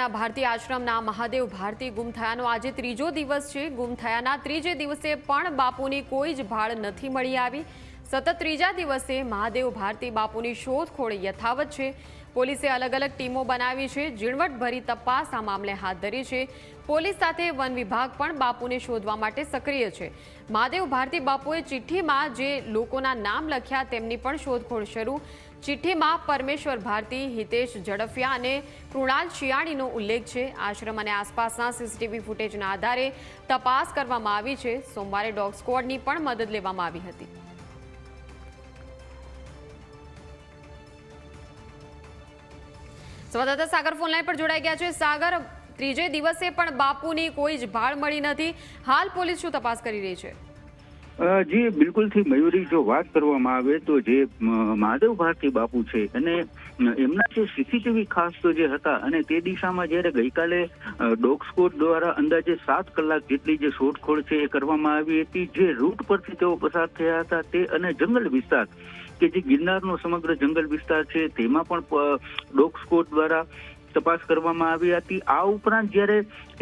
શહેરના ભારતી આશ્રમના મહાદેવ ભારતી ગુમ થયાનો આજે ત્રીજો દિવસ છે. ગુમ થયાના ત્રીજે દિવસે પણ બાપુની કોઈ જ ભાળ નથી મળી આવી. સતત ત્રીજા દિવસે મહાદેવ ભારતી બાપુની શોધખોળ યથાવત છે. પોલીસે અલગ અલગ ટીમો બનાવી છે. ઝીણવટભરી તપાસ આ મામલે હાથ ધરી છે. પોલીસ સાથે વન વિભાગ પણ બાપુને શોધવા માટે સક્રિય છે. મહાદેવ ભારતી બાપુએ ચિઠ્ઠીમાં જે લોકોના નામ લખ્યા તેમની પણ શોધખોળ શરૂ. ચિઠ્ઠીમાં પરમેશ્વર ભારતી, હિતેશ ઝડફિયા અને કૃણાલ શિયાળીનો ઉલ્લેખ છે. આશ્રમ અને આસપાસના સીસીટીવી ફૂટેજના આધારે તપાસ કરવામાં આવી છે. સોમવારે ડોગ સ્કવોડની પણ મદદ લેવામાં આવી હતી. સંવાદદાતા સાગર ફોનલાઈન પર જોડાઈ ગયા છે. સાગર, ત્રીજે દિવસે પણ બાપુની કોઈ જ ભાળ મળી નથી. હાલ પોલીસ શું તપાસ કરી રહી છે? જી બિલકુલથી મયુરી જો વાત કરવામાં આવે તો જે મહાદેવ ભારતી બાપુ છે અને એમના જે સીસીટીવી ખાસ તો જે હતા અને તે દિશામાં જ્યારે ગઈકાલે ડોગ સ્કોડ દ્વારા અંદાજે સાત કલાક જેટલી જે શોધખોળ છે એ કરવામાં આવી હતી, જે રૂટ પરથી તેઓ પસાર થયા હતા તે અને જંગલ વિસ્તાર, કે જે ગિરનારનો સમગ્ર જંગલ વિસ્તાર છે તેમાં પણ ડોગસ્કોટ દ્વારા તપાસ કરવામાં આવી હતી. આ ઉપરાંત જ્યારે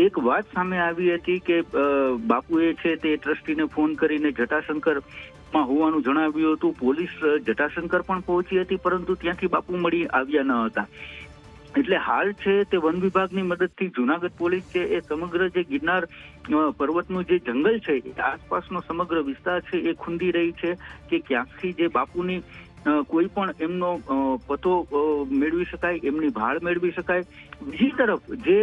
એક વાત સામે આવી હતી કે બાપુએ છે તે ટ્રસ્ટીને ફોન કરીને જટાશંકરમાં હોવાનું જણાવ્યું હતું. પોલીસ જટાશંકર પણ પહોંચી હતી, પરંતુ ત્યાંથી બાપુ મળી આવ્યા ન હતા. એટલે હાલ છે તે વન વિભાગની મદદથી જુનાગઢ પોલીસ છે એ સમગ્ર જે ગિરનાર પર્વતનું જે જંગલ છે આસપાસનો સમગ્ર વિસ્તાર છે એ ખૂંદી રહી છે કે ક્યાંકથી જે બાપુની કોઈ પણ એમનો પતો મેળવી શકાય, એમની ભાળ મેળવી શકાય. બીજી તરફ જે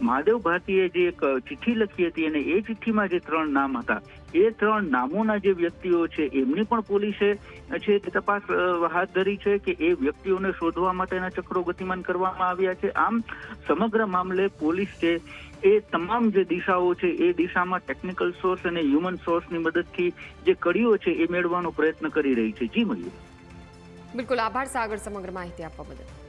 મહાદેવ ભારતીએ જે એક ચિઠ્ઠી લખી હતી, અને એ ચિઠ્ઠીમાં જે ત્રણ નામ હતા, એ ત્રણ નામોના જે વ્યક્તિઓ છે, એમની પણ પોલીસે છે તપાસ હાથ ધરી છે કે એ વ્યક્તિઓને શોધવા માટેના ચક્રો ગતિમાન કરવામાં આવ્યા છે. આમ, સમગ્ર મામલે પોલીસ છે એ તમામ જે દિશાઓ છે, એ દિશામાં ટેકનિકલ સોર્સ અને હ્યુમન સોર્સની મદદથી જે કડીઓ છે, એ મેળવવાનો પ્રયત્ન કરી રહી છે. જી મયુર. બિલકુલ આભાર સાગર સમગ્ર માહિતી આપવા બદલ.